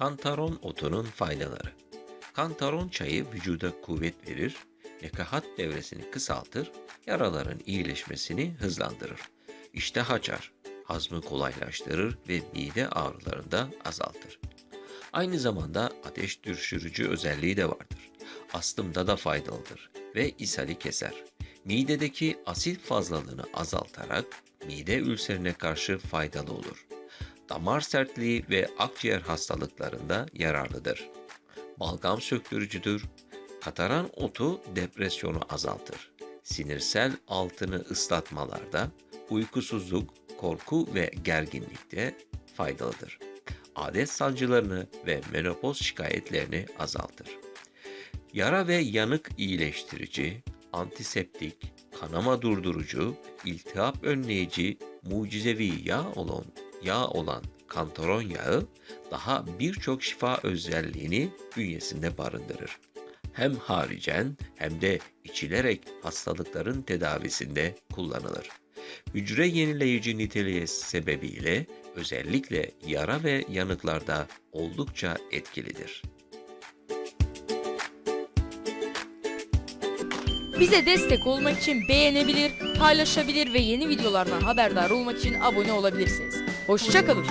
Kantaron otunun faydaları. Kantaron çayı vücuda kuvvet verir, nekahat devresini kısaltır, yaraların iyileşmesini hızlandırır. İştah açar, hazmı kolaylaştırır ve mide ağrılarını da azaltır. Aynı zamanda ateş düşürücü özelliği de vardır. Astımda da faydalıdır ve ishali keser. Midedeki asit fazlalığını azaltarak mide ülserine karşı faydalı olur. Damar sertliği ve akciğer hastalıklarında yararlıdır. Balgam söktürücüdür. Kataran otu depresyonu azaltır. Sinirsel altını ıslatmalarda, uykusuzluk, korku ve gerginlikte faydalıdır. Adet sancılarını ve menopoz şikayetlerini azaltır. Yara ve yanık iyileştirici, antiseptik, kanama durdurucu, iltihap önleyici, mucizevi yağ olan, yağ olan kantaron yağı daha birçok şifa özelliğini bünyesinde barındırır. Hem haricen hem de içilerek hastalıkların tedavisinde kullanılır. Hücre yenileyici niteliği sebebiyle özellikle yara ve yanıklarda oldukça etkilidir. Bize destek olmak için beğenebilir, paylaşabilir ve yeni videolardan haberdar olmak için abone olabilirsiniz. Hoşçakalın.